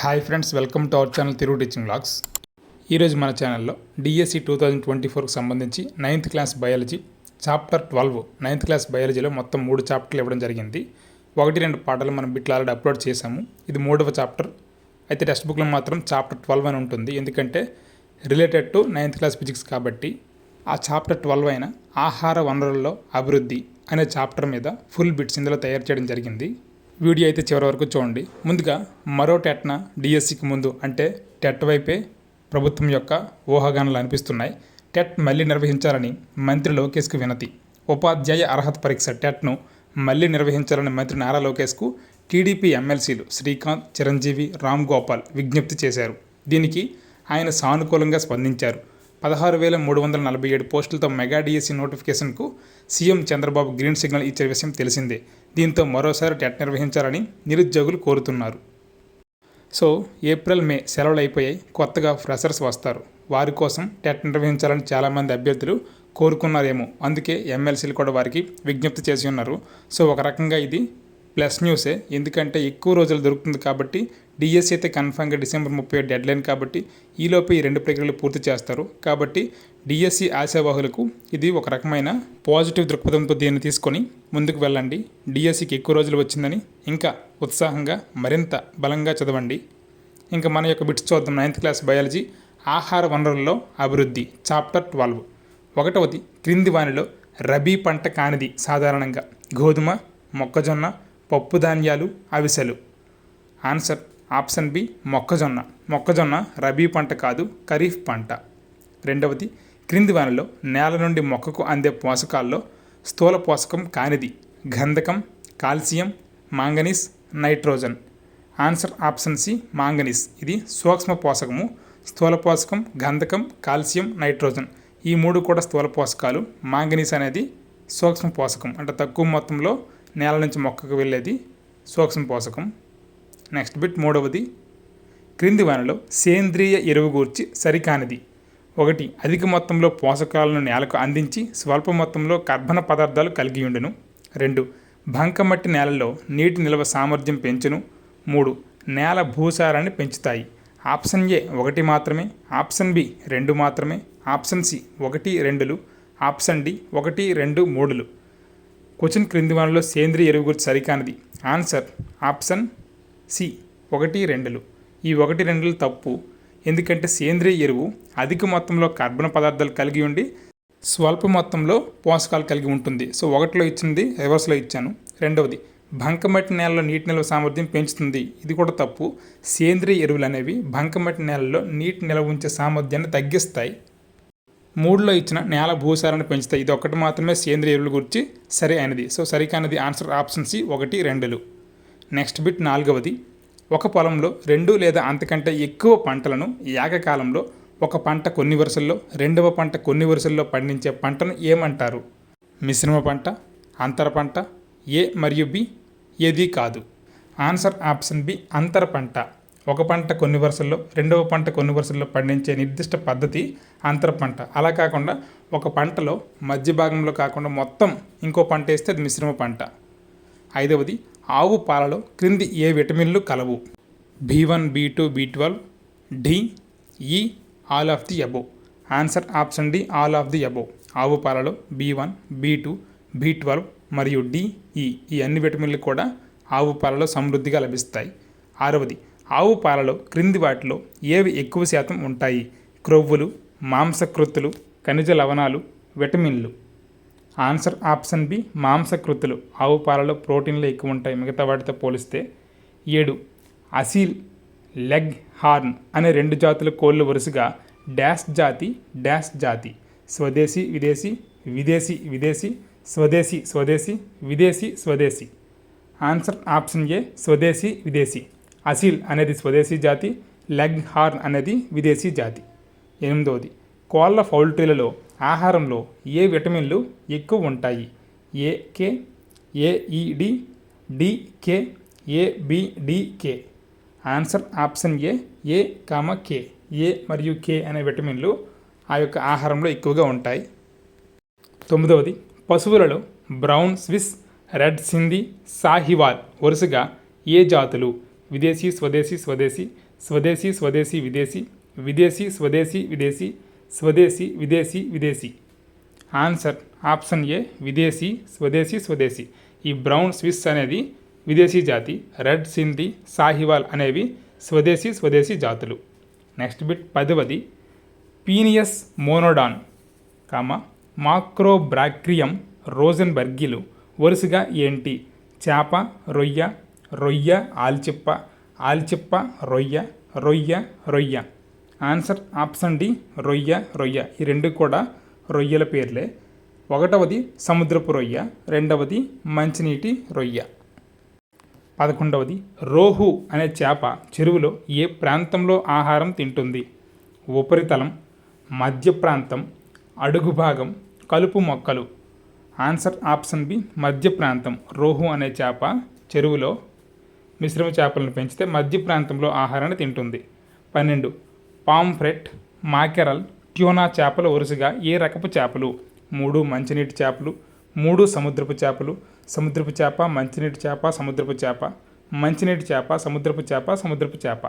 Hi friends welcome to our channel తిరుగు teaching blogs ఈరోజు మన ఛానల్లో డిఎస్సి టూ థౌజండ్ ట్వంటీ ఫోర్కి సంబంధించి ninth class biology chapter twelve ninth class బయాలజీలో మొత్తం మూడు చాప్టర్లు ఇవ్వడం జరిగింది. ఒకటి రెండు పాటలు మనం బిట్లు ఆల్రెడీ అప్లోడ్ చేశాము. ఇది మూడవ చాప్టర్. అయితే టెక్స్ట్ బుక్లో మాత్రం చాప్టర్ ట్వెల్వ్ అని ఉంటుంది. ఎందుకంటే related to ninth class physics కాబట్టి ఆ చాప్టర్ ట్వెల్వ్ అయిన ఆహార వనరుల్లో అభివృద్ధి అనే చాప్టర్ మీద ఫుల్ బిట్స్ ఇందులో తయారు చేయడం జరిగింది. వీడియో అయితే చివరి వరకు చూడండి. ముందుగా మరో టెట్న డిఎస్సికి ముందు అంటే టెట్ వైపే ప్రభుత్వం యొక్క ఊహాగానాలు అనిపిస్తున్నాయి. టెట్ మళ్ళీ నిర్వహించాలని మంత్రి లోకేష్కు వినతి. ఉపాధ్యాయ అర్హత పరీక్ష టెట్ను మళ్ళీ నిర్వహించాలని మంత్రి నారా లోకేష్కు టీడీపీ ఎమ్మెల్సీలు శ్రీకాంత్ చిరంజీవి రామ్ గోపాల్ విజ్ఞప్తి చేశారు. దీనికి ఆయన సానుకూలంగా స్పందించారు. పదహారు వేల మూడు వందల నలభై ఏడు పోస్టులతో మెగా డిఎస్సీ నోటిఫికేషన్కు సీఎం చంద్రబాబు గ్రీన్ సిగ్నల్ ఇచ్చే విషయం తెలిసిందే. దీంతో మరోసారి టెట్ నిర్వహించాలని నిరుద్యోగులు కోరుతున్నారు. సో ఏప్రిల్ మే సెలవులు అయిపోయాయి. కొత్తగా ఫ్రెషర్స్ వస్తారు. వారి కోసం టెట్ నిర్వహించాలని చాలామంది అభ్యర్థులు కోరుకున్నారేమో. అందుకే ఎమ్మెల్సీలు కూడా వారికి విజ్ఞప్తి చేసి ఉన్నారు. సో ఒక రకంగా ఇది ప్లస్ న్యూసే. ఎందుకంటే ఎక్కువ రోజులు దొరుకుతుంది కాబట్టి డిఎస్సి అయితే కన్ఫామ్గా డిసెంబర్ ముప్పై డెడ్ లైన్ కాబట్టి ఈలోపు ఈ రెండు ప్రక్రియలు పూర్తి చేస్తారు. కాబట్టి డిఎస్సి ఆశావాహులకు ఇది ఒక రకమైన పాజిటివ్ దృక్పథంతో దీన్ని తీసుకొని ముందుకు వెళ్ళండి. డిఎస్సికి ఎక్కువ రోజులు వచ్చిందని ఇంకా ఉత్సాహంగా మరింత బలంగా చదవండి. ఇంకా మన యొక్క బిట్స్ చూద్దాం. నైన్త్ క్లాస్ బయాలజీ ఆహార వనరుల్లో అభివృద్ధి చాప్టర్ ట్వెల్వ్ ఒకటవది క్రింది వానిలో రబీ పంట కానిది సాధారణంగా గోధుమ మొక్కజొన్న పప్పు ధాన్యాలు అవిసెలు. ఆన్సర్ ఆప్షన్ బి మొక్కజొన్న. మొక్కజొన్న రబీ పంట కాదు ఖరీఫ్ పంట. రెండవది క్రింది వానిలో నేల నుండి మొక్కకు అందే పోషకాల్లో స్థూల పోషకం కానిది. గంధకం calcium manganese nitrogen. Answer option C manganese. ఇది సూక్ష్మ పోషకము స్థూల పోషకం గంధకం కాల్షియం నైట్రోజన్. ఈ మూడు కూడా స్థూల పోషకాలు. మాంగనీస్ అనేది సూక్ష్మ పోషకం. అంటే తక్కువ మొత్తంలో నేల నుంచి మొక్కకు వెళ్ళేది సూక్ష్మ పోషకం. నెక్స్ట్ బిట్ మూడవది. క్రింది వానలో సేంద్రియ ఎరువు గూర్చి సరికానిది. ఒకటి అధిక మొత్తంలో పోషకాలను నేలకు అందించి స్వల్ప మొత్తంలో కర్బన పదార్థాలు కలిగి ఉండును. రెండు బంకమట్టి నేలలో నీటి నిల్వ సామర్థ్యం పెంచును. మూడు నేల భూసారాన్ని పెంచుతాయి. ఆప్షన్ ఏ ఒకటి మాత్రమే ఆప్షన్ బి రెండు మాత్రమే ఆప్షన్ సి ఒకటి రెండులు ఆప్షన్ డి ఒకటి రెండు మూడులు. క్వశ్చన్ క్రింది వానిలో సేంద్రియ ఎరువు గురించి సరికానిది. ఆన్సర్ ఆప్షన్ సి ఒకటి రెండులు. ఈ ఒకటి రెండులు తప్పు. ఎందుకంటే సేంద్రియ ఎరువు అధిక మొత్తంలో కార్బన్ పదార్థాలు కలిగి ఉండి స్వల్ప మొత్తంలో పోషకాలు కలిగి ఉంటుంది. సో ఒకటిలో ఇచ్చింది రివర్స్లో ఇచ్చాను. రెండవది బంకమట్టి నేలలో నీటి నిల్వ సామర్థ్యం పెంచుతుంది. ఇది కూడా తప్పు. సేంద్రియ ఎరువులు అనేవి బంకమట్టి నేలలో నీటి నిల్వ ఉంచే సామర్థ్యాన్ని తగ్గిస్తాయి. మూడులో ఇచ్చిన నేల భూసారాన్ని పెంచుతాయి. ఇది ఒకటి మాత్రమే సేంద్రియ ఎరువుల గురించి సరి అయినది. సో సరికానది ఆన్సర్ ఆప్షన్ సి ఒకటి రెండులు. నెక్స్ట్ బిట్ నాలుగవది. ఒక పొలంలో రెండు లేదా అంతకంటే ఎక్కువ పంటలను ఏకకాలంలో ఒక పంట కొన్ని వరుసల్లో రెండవ పంట కొన్ని వరుసల్లో పండించే పంటను ఏమంటారు? మిశ్రమ పంట అంతర పంట ఏ మరియు బి? ఏది కాదు. ఆన్సర్ ఆప్షన్ బి అంతర పంట. ఒక పంట కొన్ని వరుసల్లో రెండవ పంట కొన్ని వరుసల్లో పండించే నిర్దిష్ట పద్ధతి అంతర పంట. అలా కాకుండా ఒక పంటలో మధ్య భాగంలో కాకుండా మొత్తం ఇంకో పంట వేస్తే అది మిశ్రమ పంట. ఐదవది ఆవు పాలలో క్రింది ఏ విటమిన్లు కలవు? B one B two B twelve D E all of the above answer option D all of the above ఆవు పాలలో B one B two B twelve మరియు డిఈ ఈ. అన్ని విటమిన్లు కూడా ఆవు పాలలో సమృద్ధిగా లభిస్తాయి. ఆరవది ఆవు పాలలో క్రింది వాటిలో ఏవి ఎక్కువ శాతం ఉంటాయి? క్రొవ్వులు మాంసకృత్తులు ఖనిజ లవణాలు విటమిన్లు. ఆన్సర్ ఆప్షన్ బి మాంసకృతులు. ఆవు పాలలో ప్రోటీన్లు ఎక్కువ ఉంటాయి మిగతా వాటితో పోలిస్తే ఏడు. అసీల్ లెగ్ హార్న్ అనే రెండు జాతుల కోళ్ళు వరుసగా డాష్ జాతి డాష్ జాతి. స్వదేశీ విదేశీ విదేశీ విదేశీ స్వదేశీ స్వదేశీ విదేశీ స్వదేశీ. ఆన్సర్ ఆప్షన్ ఏ స్వదేశీ విదేశీ. అసీల్ అనేది స్వదేశీ జాతి లెగ్ హార్న్ అనేది విదేశీ జాతి. ఎనిమిదవది కోళ్ళ పౌల్ట్రీలలో ఆహారంలో ఏ విటమిన్లు ఎక్కువ ఉంటాయి? A K A E D D K A B D K answer option A A comma K. A మరియు కే అనే విటమిన్లు ఆ యొక్క ఆహారంలో ఎక్కువగా ఉంటాయి. తొమ్మిదవది పశువులలో Brown Swiss Red Sindhi Sahiwal వరుసగా ఏ జాతులు? విదేశీ స్వదేశీ స్వదేశీ స్వదేశీ స్వదేశీ విదేశీ విదేశీ స్వదేశీ విదేశీ స్వదేశీ విదేశీ విదేశీ. ఆన్సర్ ఆప్షన్ ఏ విదేశీ స్వదేశీ స్వదేశీ. ఈ బ్రౌన్ స్విస్ అనేది విదేశీ జాతి రెడ్ సింధీ సాహివాల్ అనేవి స్వదేశీ స్వదేశీ జాతులు. నెక్స్ట్ బిట్ పదవది పీనియస్ మోనోడాన్ కామ మాక్రోబ్రాక్రియం రోజన్బర్గిలు వరుసగా ఏంటి? చేప రొయ్య రొయ్య ఆల్చిప్ప ఆల్చిప్ప రొయ్య రొయ్య రొయ్య. ఆన్సర్ ఆప్షన్ డి రొయ్య రొయ్య. ఈ రెండు కూడా రొయ్యల పేర్లే. ఒకటవది సముద్రపు రొయ్య రెండవది మంచినీటి రొయ్య. పదకొండవది రోహు అనే చేప చెరువులో ఏ ప్రాంతంలో ఆహారం తింటుంది? ఉపరితలం మధ్య ప్రాంతం అడుగు భాగం కలుపు మొక్కలు. ఆన్సర్ ఆప్షన్ బి మధ్య ప్రాంతం. రోహు అనే చేప చెరువులో మిశ్రమ చేపలను పెంచితే మధ్య ప్రాంతంలో ఆహారాన్ని తింటుంది. పన్నెండు పాంఫ్రెట్ మాకెరల్ ట్యూనా చేపలు వరుసగా ఏ రకపు చేపలు? మూడు మంచినీటి చేపలు మూడు సముద్రపు చేపలు సముద్రపు చేప మంచినీటి చేప సముద్రపు చేప మంచినీటి చేప సముద్రపు చేప సముద్రపు చేప.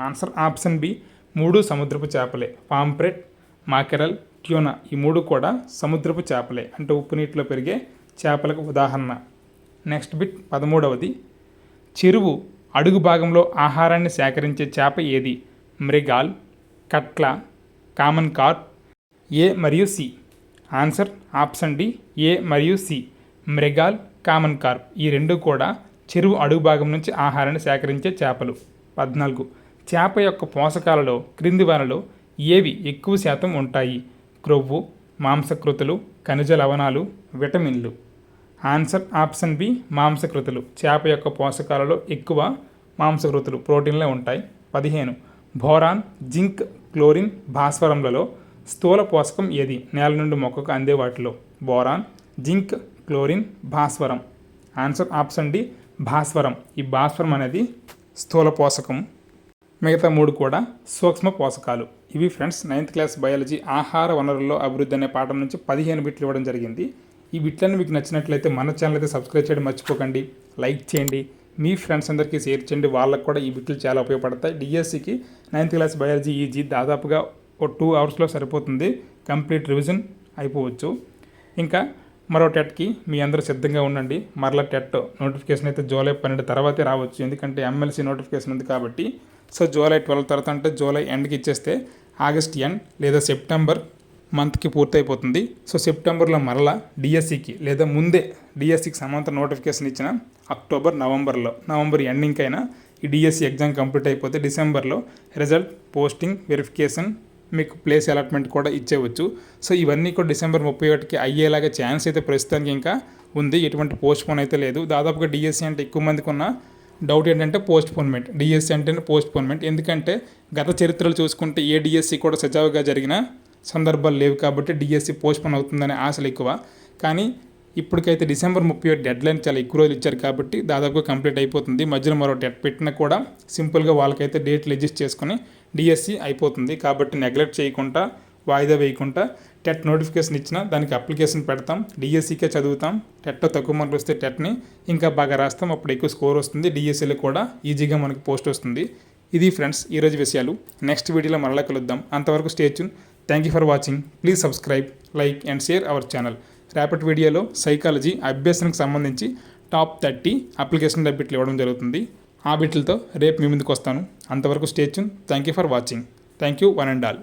ఆన్సర్ ఆప్షన్ బి మూడు సముద్రపు చేపలే. పాంప్రెట్ మాకెరల్ ట్యూనా ఈ మూడు కూడా సముద్రపు చేపలే. అంటే ఉప్పు నీటిలో పెరిగే చేపలకు ఉదాహరణ. నెక్స్ట్ బిట్ పదమూడవది. చెరువు అడుగు భాగంలో ఆహారాన్ని సేకరించే చేప ఏది? మృగాల్ కట్ల కామన్ కార్ప్ ఏ మరియు C. Answer option D A మరియు సి. మృగాల్ కామన్ కార్ప్ ఈ రెండు కూడా చెరువు అడుగు భాగం నుంచి ఆహారాన్ని సేకరించే చేపలు. పద్నాలుగు. చేప యొక్క పోషకాలలో క్రింది వనలో ఏవి ఎక్కువ శాతం ఉంటాయి? క్రొవ్వు మాంసకృతులు ఖనిజ లవణాలు విటమిన్లు. ఆన్సర్ ఆప్షన్ బి మాంసకృతులు. చేప యొక్క పోషకాలలో ఎక్కువ మాంసకృతులు ప్రోటీన్లే ఉంటాయి. పదిహేను. బోరాన్ జింక్ క్లోరిన్ భాస్వరంలలో స్థూల పోషకం ఏది? నేల నుండి మొక్కకు అందే వాటిలో. బోరాన్ జింక్ క్లోరిన్ భాస్వరం. ఆన్సర్ ఆప్షన్ డి భాస్వరం. ఈ భాస్వరం అనేది స్థూల పోషకం. మిగతా మూడు కూడా సూక్ష్మ పోషకాలు. ఇవి ఫ్రెండ్స్ నైన్త్ క్లాస్ బయాలజీ ఆహార వనరుల్లో అభివృద్ధి అనే పాఠం నుంచి పదిహేను బిట్లు ఇవ్వడం జరిగింది. ఈ బిట్లను మీకు నచ్చినట్లయితే మన ఛానల్ అయితే సబ్స్క్రైబ్ చేయడం మర్చిపోకండి. లైక్ చేయండి. మీ ఫ్రెండ్స్ అందరికీ షేర్ చేయండి. వాళ్ళకు కూడా ఈ బిట్లు చాలా ఉపయోగపడతాయి. డిఎస్సికి నైన్త్ క్లాస్ బయాలజీ ఈజీ దాదాపుగా ఒక టూ అవర్స్లో సరిపోతుంది. కంప్లీట్ రివిజన్ అయిపోవచ్చు. ఇంకా మరో టెట్కి మీ అందరూ సిద్ధంగా ఉండండి. మరలా టెట్ నోటిఫికేషన్ అయితే జూలై పన్నెండు తర్వాతే రావచ్చు. ఎందుకంటే ఎమ్మెల్సీ నోటిఫికేషన్ ఉంది కాబట్టి. సో జూలై ట్వెల్వ్ తర్వాత అంటే జూలై ఎండ్కి ఇచ్చేస్తే ఆగస్ట్ ఎండ్ లేదా సెప్టెంబర్ మంత్కి పూర్తయిపోతుంది. సో సెప్టెంబర్లో మరలా డిఎస్సికి లేదా ముందే డిఎస్సికి సమాంతర నోటిఫికేషన్ ఇచ్చిన అక్టోబర్ నవంబర్లో నవంబర్ ఎండింగ్ అయినా ఈ డిఎస్సి ఎగ్జామ్ కంప్లీట్ అయిపోతే డిసెంబర్లో రిజల్ట్ పోస్టింగ్ వెరిఫికేషన్ మీకు ప్లేస్ అలాట్మెంట్ కూడా ఇచ్చేవచ్చు. సో ఇవన్నీ కూడా డిసెంబర్ ముప్పై ఒకటికి అయ్యేలాగా ఛాన్స్ అయితే ప్రస్తుతానికి ఇంకా ఉంది. ఎటువంటి పోస్ట్ పోన్ అయితే లేదు. దాదాపుగా డిఎస్సి అంటే ఎక్కువ మందికి ఉన్న డౌట్ ఏంటంటే పోస్ట్ పోన్మెంట్ డిఎస్సి అంటేనే పోస్ట్ పోన్మెంట్ ఎందుకంటే గత చరిత్రలు చూసుకుంటే ఏ డిఎస్సి కూడా సజావుగా జరిగిన సందర్భాలు లేవు కాబట్టి డిఎస్సి పోస్ట్పోన్ అవుతుందనే ఆశలు ఎక్కువ. కానీ ఇప్పటికైతే డిసెంబర్ ముప్పై ఒకటి డెడ్ లైన్ చాలా ఎక్కువ రోజులు ఇచ్చారు కాబట్టి దాదాపుగా కంప్లీట్ అయిపోతుంది. మధ్యలో మరో డెట్ పెట్టినా కూడా సింపుల్గా వాళ్ళకైతే డేట్లు అడ్జస్ట్ చేసుకుని డిఎస్సి అయిపోతుంది. కాబట్టి నెగ్లెక్ట్ చేయకుండా వాయిదా వేయకుండా టెట్ నోటిఫికేషన్ ఇచ్చిన దానికి అప్లికేషన్ పెడతాం. డిఎస్సికే చదువుతాం. టెట్ తక్కువ మార్కులు వస్తే టెట్ని ఇంకా బాగా రాస్తాం. అప్పుడు ఎక్కువ స్కోర్ వస్తుంది. డిఎస్సిలో కూడా ఈజీగా మనకి పోస్ట్ వస్తుంది. ఇది ఫ్రెండ్స్ ఈరోజు విషయాలు. నెక్స్ట్ వీడియోలో మరలా కలుద్దాం. అంతవరకు stay tuned thank you for watching please subscribe like and share our channel రేపటి వీడియోలో సైకాలజీ అభ్యసనకు సంబంధించి టాప్ థర్టీ అప్లికేషన్ డబ్బిట్లు ఇవ్వడం జరుగుతుంది. ఆ బిట్లతో రేపు మీ ముందుకు వస్తాను. అంతవరకు stay tuned thank you for watching thank you one and all